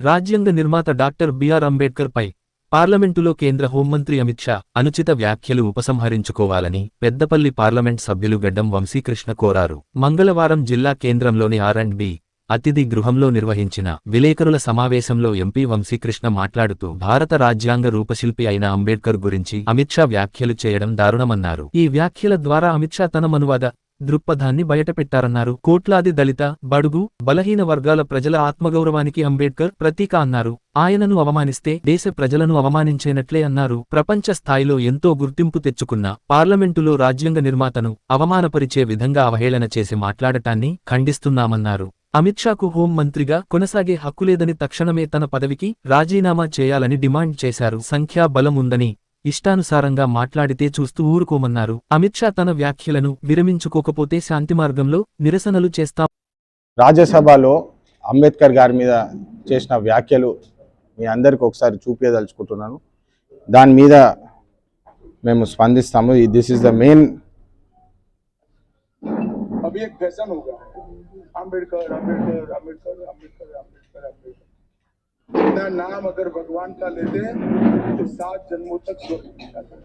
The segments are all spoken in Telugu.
రాజ్యాంగ నిర్మాత డాక్టర్ బిఆర్ అంబేడ్కర్పై పార్లమెంటులో కేంద్ర హోంమంత్రి అమిత్ షా అనుచిత వ్యాఖ్యలు ఉపసంహరించుకోవాలని పెద్దపల్లి పార్లమెంట్ సభ్యులు గడ్డం వంశీకృష్ణ కోరారు. మంగళవారం జిల్లా కేంద్రంలోని ఆర్ అండ్ బి అతిథి గృహంలో నిర్వహించిన విలేకరుల సమావేశంలో ఎంపీ వంశీకృష్ణ మాట్లాడుతూ భారత రాజ్యాంగ రూపశిల్పి అయిన అంబేడ్కర్ గురించి అమిత్ షా వ్యాఖ్యలు చేయడం దారుణమన్నారు. ఈ వ్యాఖ్యల ద్వారా అమిత్ షా తన మనువాద దృక్పథాన్ని బయటపెట్టారన్నారు. కోట్లాది దళిత బడుగు బలహీన వర్గాల ప్రజల ఆత్మగౌరవానికి అంబేడ్కర్ ప్రతీక అన్నారు. ఆయనను అవమానిస్తే దేశ ప్రజలను అవమానించేనట్లే అన్నారు. ప్రపంచ స్థాయిలో ఎంతో గుర్తింపు తెచ్చుకున్న పార్లమెంటులో రాజ్యాంగ నిర్మాతను అవమానపరిచే విధంగా అవహేళన చేసి మాట్లాడటాన్ని ఖండిస్తున్నామన్నారు. అమిత్ షాకు హోం మంత్రిగా కొనసాగే హక్కులేదని తక్షణమే తన పదవికి రాజీనామా చేయాలని డిమాండ్ చేశారు. సంఖ్యా బలం ఉందని ఇష్టానుసారంగా మాట్లాడితే చూస్తూ ఊరుకోమన్నారు. అమిత్ షా తన వ్యాఖ్యలను విరమించుకోకపోతే శాంతిమార్గంలో నిరసనలు చేస్తా రాజ్యసభలో అంబేద్కర్ గారి మీద చేసిన వ్యాఖ్యలు మీ అందరికి ఒకసారి చూపించదలుచుకుంటున్నాను దాని మీద మేము స్పందిస్తాము. This is the main Ambedkar Ambedkar Ambedkar Ambedkar Ambedkar Ambedkar. Ambedkar Ambedkar Ambedkar Ambedkar इतना नाम अगर भगवान का लेते तो सात जन्मों तक स्वर्ग में जाते।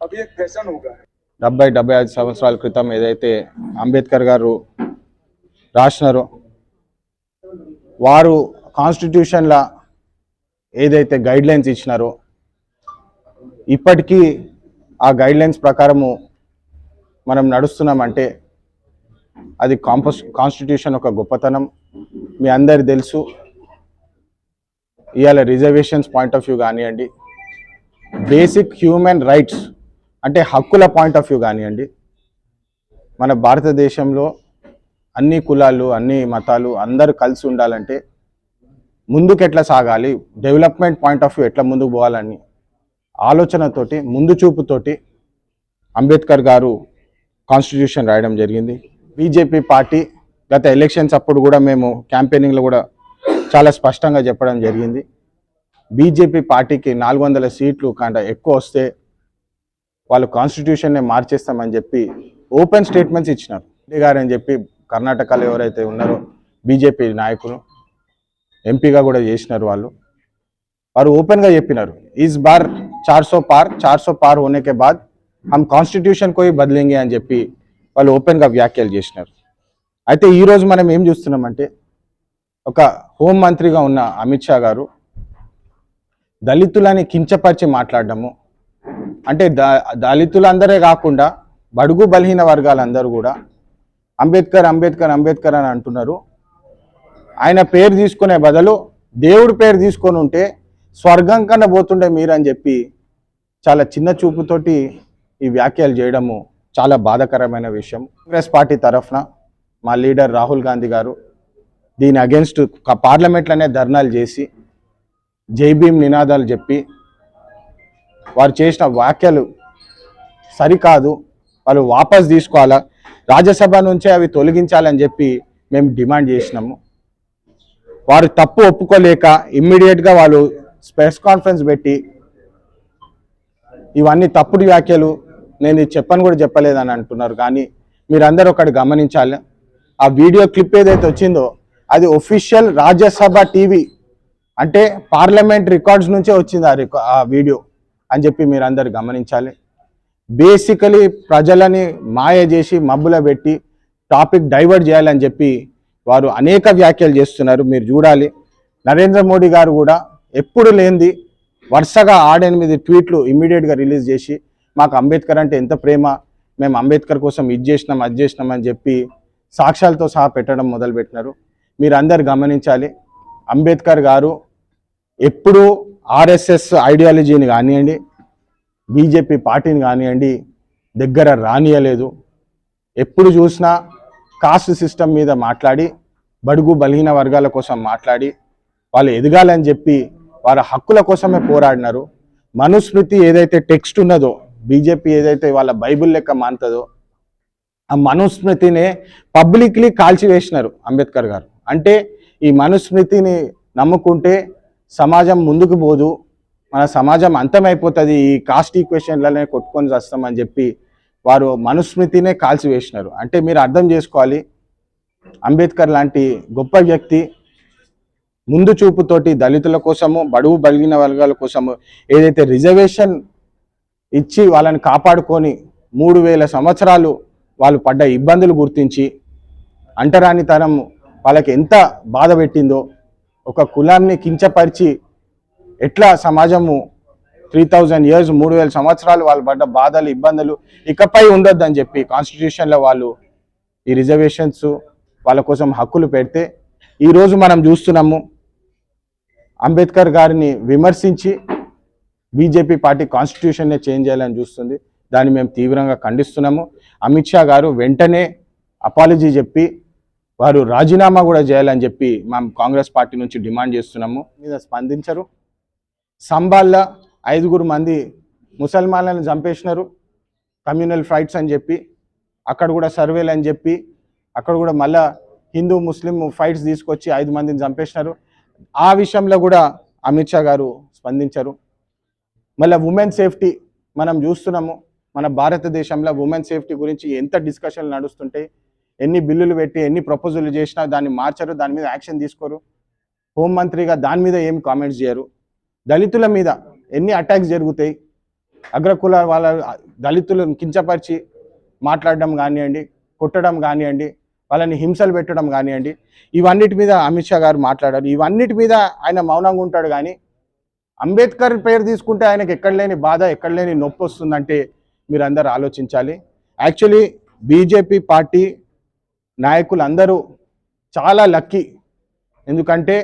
अभी एक फैशन होगा డెబ్బై డెబ్బై ఐదు సంవత్సరాల క్రితం ఏదైతే అంబేద్కర్ గారు రాసినారో వారు కాన్స్టిట్యూషన్ల ఏదైతే గైడ్ లైన్స్ ఇచ్చినారో ఇప్పటికీ ఆ గైడ్ లైన్స్ ప్రకారము మనం నడుస్తున్నామంటే అది కాంపస్ కాన్స్టిట్యూషన్ ఒక గొప్పతనం మీ అందరి తెలుసు ఇవాళ రిజర్వేషన్స్ పాయింట్ ఆఫ్ వ్యూ కానివ్వండి బేసిక్ హ్యూమన్ రైట్స్ అంటే హక్కుల పాయింట్ ఆఫ్ వ్యూ కానివ్వండి మన భారతదేశంలో అన్ని కులాలు అన్ని మతాలు అందరూ కలిసి ఉండాలంటే ముందుకు ఎట్లా సాగాలి? డెవలప్మెంట్ పాయింట్ ఆఫ్ వ్యూ ఎట్లా ముందుకు పోవాలని ఆలోచనతోటి ముందు చూపుతోటి అంబేద్కర్ గారు కాన్స్టిట్యూషన్ రాయడం జరిగింది. బీజేపీ పార్టీ గత ఎలక్షన్స్ అప్పుడు కూడా మేము క్యాంపెయినింగ్లో కూడా చాలా స్పష్టంగా చెప్పడం జరిగింది. బీజేపీ పార్టీకి నాలుగు వందల సీట్లు కంటే ఎక్కువ వస్తే వాళ్ళు కాన్స్టిట్యూషన్నే మార్చేస్తామని చెప్పి ఓపెన్ స్టేట్మెంట్స్ ఇచ్చినారు. రెడ్డి గారు అని చెప్పి కర్ణాటకలో ఎవరైతే ఉన్నారో బీజేపీ నాయకులు ఎంపీగా కూడా చేసినారు వాళ్ళు. వారు ఓపెన్గా చెప్పినారు ఈజ్ బార్ చార్ సో పార్ చార్ సో పార్ హోనేకే బాద్ హమ్ కాన్స్టిట్యూషన్ కోయి బదిలింగే అని చెప్పి వాళ్ళు ఓపెన్గా వ్యాఖ్యలు చేసినారు. అయితే ఈరోజు మనం ఏం చూస్తున్నామంటే ఒక హోం మంత్రిగా ఉన్న అమిత్ షా గారు దళితులని కించపరిచి మాట్లాడడము. అంటే ద దళితులందరే కాకుండా బడుగు బలహీన వర్గాలందరూ కూడా అంబేద్కర్ అంబేద్కర్ అంబేద్కర్ అని అంటున్నారు. ఆయన పేరు తీసుకునే బదులు దేవుడి పేరు తీసుకొని ఉంటే స్వర్గం కన్నా పోతుండే మీరు అని చెప్పి చాలా చిన్న చూపుతోటి ఈ వ్యాఖ్యలు చేయడము చాలా బాధాకరమైన విషయం. కాంగ్రెస్ పార్టీ తరఫున మా లీడర్ రాహుల్ గాంధీ గారు దీని అగెన్స్ట్ పార్లమెంట్లోనే ధర్నాలు చేసి జై భీమ్ నినాదాలు చెప్పి వారు చేసిన వ్యాఖ్యలు సరికాదు. వాళ్ళు వాపస్ తీసుకోవాలా? రాజ్యసభ నుంచే అవి తొలగించాలని చెప్పి మేము డిమాండ్ చేసినాము. వారు తప్పు ఒప్పుకోలేక ఇమ్మీడియట్గా వాళ్ళు ప్రెస్ కాన్ఫరెన్స్ పెట్టి ఇవన్నీ తప్పుడు వ్యాఖ్యలు. నేను ఇది చెప్పని కూడా చెప్పలేదని అంటున్నారు. కానీ మీరందరూ ఒకటి గమనించాలి. ఆ వీడియో క్లిప్ ఏదైతే వచ్చిందో అది ఒఫీషియల్ రాజ్యసభ టీవీ అంటే పార్లమెంట్ రికార్డ్స్ నుంచే వచ్చింది ఆ రికా ఆ వీడియో అని చెప్పి మీరందరు గమనించాలి. బేసికలీ ప్రజలని మాయ చేసి మబ్బుల పెట్టి టాపిక్ డైవర్ట్ చేయాలని చెప్పి వారు అనేక వ్యాఖ్యలు చేస్తున్నారు. మీరు చూడాలి. నరేంద్ర మోడీ గారు కూడా ఎప్పుడు లేనిది వరుసగా ఆడెనిమిది ట్వీట్లు ఇమ్మీడియట్గా రిలీజ్ చేసి మాకు అంబేద్కర్ అంటే ఎంత ప్రేమ మేము అంబేద్కర్ కోసం ఇది చేసినాం అది చేసినాం అని చెప్పి సాక్ష్యాలతో సహా పెట్టడం మొదలుపెట్టినారు. మీరు అందరు గమనించాలి. అంబేద్కర్ గారు ఎప్పుడూ ఆర్ఎస్ఎస్ ఐడియాలజీని కానివ్వండి బీజేపీ పార్టీని కానివ్వండి దగ్గర రానియలేదు. ఎప్పుడు చూసినా కాస్ట్ సిస్టమ్ మీద మాట్లాడి బడుగు బలహీన వర్గాల కోసం మాట్లాడి వాళ్ళు ఎదగాలని చెప్పి వారి హక్కుల కోసమే పోరాడినారు. మనుస్మృతి ఏదైతే టెక్స్ట్ ఉన్నదో బీజేపీ ఏదైతే వాళ్ళ బైబిల్ లెక్క మానుతుందో ఆ మనుస్మృతినే పబ్లిక్లీ కాల్చివేసినారు అంబేద్కర్ గారు. అంటే ఈ మనుస్మృతిని నమ్ముకుంటే సమాజం ముందుకు పోదు మన సమాజం అంతమైపోతుంది ఈ కాస్ట్ ఈక్వేషన్లనే కొట్టుకొని వస్తామని చెప్పి వారు మనుస్మృతినే కాల్చివేసినారు. అంటే మీరు అర్థం చేసుకోవాలి అంబేద్కర్ లాంటి గొప్ప వ్యక్తి ముందు చూపుతోటి దళితుల కోసము బడుగు బలిగిన వర్గాల కోసము ఏదైతే రిజర్వేషన్ ఇచ్చి వాళ్ళని కాపాడుకొని మూడు వేల సంవత్సరాలు వాళ్ళు పడ్డ ఇబ్బందులు గుర్తించి అంటరానితనం వాళ్ళకి ఎంత బాధ పెట్టిందో ఒక కులాన్ని కించపరిచి ఎట్లా సమాజము త్రీ థౌజండ్ ఇయర్స్ మూడు వేల సంవత్సరాలు వాళ్ళు పడ్డ బాధలు ఇబ్బందులు ఇకపై ఉండొద్దని చెప్పి కాన్స్టిట్యూషన్లో వాళ్ళు ఈ రిజర్వేషన్స్ వాళ్ళ కోసం హక్కులు పెడితే ఈరోజు మనం చూస్తున్నాము అంబేద్కర్ గారిని విమర్శించి బీజేపీ పార్టీ కాన్స్టిట్యూషన్నే చేంజ్ చేయాలని చూస్తుంది. దాన్ని మేము తీవ్రంగా ఖండిస్తున్నాము. అమిత్ షా గారు వెంటనే అపాలజీ చెప్పి వారు రాజీనామా కూడా చేయాలని చెప్పి మేము కాంగ్రెస్ పార్టీ నుంచి డిమాండ్ చేస్తున్నాము. మీద స్పందించరు. సంబాల్లో ఐదుగురు మంది ముసల్మాన్లను చంపేసినారు. కమ్యూనల్ ఫైట్స్ అని చెప్పి అక్కడ కూడా సర్వేలు అని చెప్పి అక్కడ కూడా మళ్ళా హిందూ ముస్లిం ఫైట్స్ తీసుకొచ్చి ఐదు మందిని చంపేసినారు. ఆ విషయంలో కూడా అమిత్ షా గారు స్పందించరు. మళ్ళీ ఉమెన్ సేఫ్టీ మనం చూస్తున్నాము. మన భారతదేశంలో ఉమెన్ సేఫ్టీ గురించి ఎంత డిస్కషన్లు నడుస్తుంటాయి ఎన్ని బిల్లులు పెట్టి ఎన్ని ప్రపోజల్ చేసినా దాన్ని మార్చరు దాని మీద యాక్షన్ తీసుకోరు. హోంమంత్రిగా దాని మీద ఏమి కామెంట్స్ చేయరు. దళితుల మీద ఎన్ని అటాక్స్ జరుగుతాయి అగ్రకుల వాళ్ళ దళితులను కించపరిచి మాట్లాడడం కానివ్వండి కొట్టడం కానివ్వండి వాళ్ళని హింసలు పెట్టడం కానివ్వండి ఇవన్నిటి మీద అమిత్ షా గారు మాట్లాడారు. ఇవన్నిటి మీద ఆయన మౌనంగా ఉంటాడు కానీ అంబేద్కర్ పేరు తీసుకుంటే ఆయనకి ఎక్కడ లేని బాధ ఎక్కడ లేని నొప్పి వస్తుందంటే మీరందరూ ఆలోచించాలి. యాక్చువల్లీ బీజేపీ పార్టీ నాయకులందరూ చాలా లక్కీ. ఎందుకంటే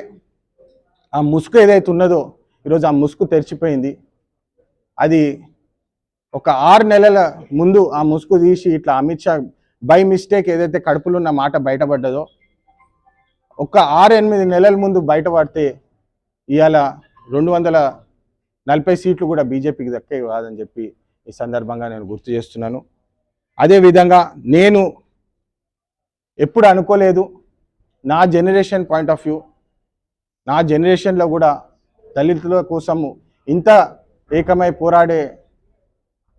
ఆ ముసుగు ఏదైతే ఉన్నదో ఈరోజు ఆ ముసుగు తెరిచిపోయింది. అది ఒక ఆరు నెలల ముందు ఆ ముసుగు తీసి ఇట్లా అమిత్ షా బై మిస్టేక్ ఏదైతే కడుపులో ఉన్న మాట బయటపడ్డదో ఒక ఆరు ఎనిమిది నెలల ముందు బయటపడితే ఇవాళ రెండు వందల నలభై సీట్లు కూడా బీజేపీకి దక్కే కాదని చెప్పి ఈ సందర్భంగా నేను గుర్తు చేస్తున్నాను. అదేవిధంగా నేను ఎప్పుడు అనుకోలేదు. నా జనరేషన్ పాయింట్ ఆఫ్ వ్యూ నా జనరేషన్లో కూడా దళితుల కోసము ఇంత ఏకమై పోరాడే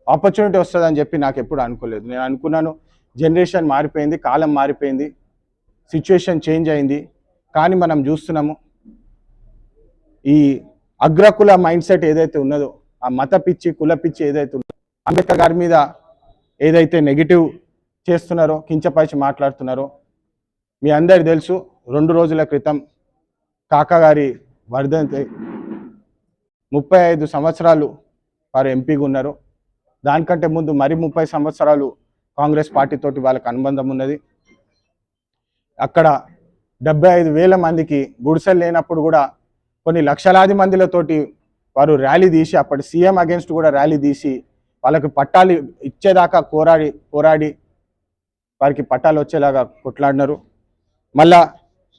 ఆపర్చునిటీ వస్తుందని చెప్పి నాకు ఎప్పుడు అనుకోలేదు. నేను అనుకున్నాను జనరేషన్ మారిపోయింది కాలం మారిపోయింది సిచ్యుయేషన్ చేంజ్ అయింది. కానీ మనం చూస్తున్నాము ఈ అగ్రకుల మైండ్ సెట్ ఏదైతే ఉన్నదో ఆ మత పిచ్చి కుల పిచ్చి ఏదైతే ఉన్నదో అంబేద్కర్ గారి మీద ఏదైతే నెగిటివ్ చేస్తున్నారో కించపరిచి మాట్లాడుతున్నారో మీ అందరికి తెలుసు. రెండు రోజుల క్రితం కాకాగారి వర్ధంతి ముప్పై ఐదు సంవత్సరాలు వారు ఎంపీగా ఉన్నారు. దానికంటే ముందు మరి ముప్పై సంవత్సరాలు కాంగ్రెస్ పార్టీతోటి వాళ్ళకి అనుబంధం ఉన్నది. అక్కడ డెబ్బై ఐదు వేల మందికి గుడిసెలు లేనప్పుడు కూడా కొన్ని లక్షలాది మందిలతోటి వారు ర్యాలీ తీసి అప్పటి సీఎం అగేన్స్ట్ కూడా ర్యాలీ తీసి వాళ్ళకి పట్టాలు ఇచ్చేదాకా కోరాడి పోరాడి వారికి పట్టాలు వచ్చేలాగా కొట్లాడినారు. మళ్ళా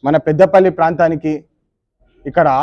మన పెద్దపల్లి ప్రాంతానికి ఇక్కడ